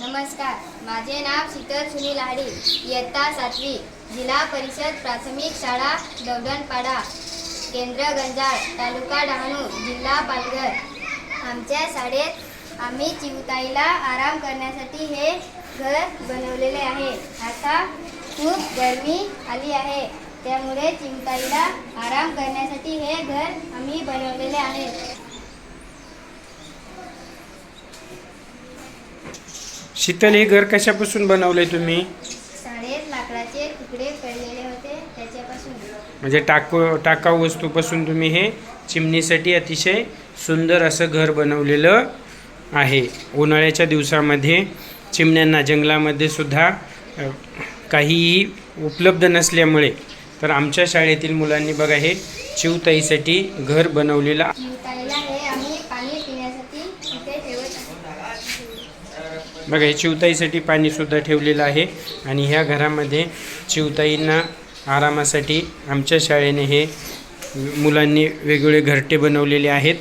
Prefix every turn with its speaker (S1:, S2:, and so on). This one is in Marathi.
S1: नमस्कार. माझे नाव शीतल सुनील हाडी इयत्ता सातवी. जिल्हा परिषद प्राथमिक शाळा दौडणपाडा केंद्र गंजाळ तालुका डहाणू जिल्हा पालघर. आमच्या शाळेत आम्ही चिवताईला आराम करण्यासाठी हे घर बनवलेले आहे. आता खूप गरमी आली आहे. त्यामुळे चिवताईला आराम करण्यासाठी हे घर आम्ही बनवलेले आहे.
S2: शीतल हे घर कशापासून बनवलंय तुम्ही?
S1: शाळेत लाकडाचे तुकडे पडलेले होते त्याच्यापासून.
S2: म्हणजे टाकू टाकाऊ वस्तूपासून तुम्ही हे चिमणीसाठी अतिशय सुंदर असं घर बनवलेलं आहे. उन्हाळ्याच्या दिवसामध्ये चिमण्यांना जंगलामध्ये सुद्धा काहीही उपलब्ध नसल्यामुळे तर आमच्या शाळेतील मुलांनी बघा हे चिवताईसाठी घर बनवलेलं बघा हे चिवताईसाठी पाणीसुद्धा ठेवलेलं आहे आणि ह्या घरामध्ये चिवताईंना आरामासाठी आमच्या शाळेने हे मुलांनी वेगवेगळे घरटे बनवलेले आहेत.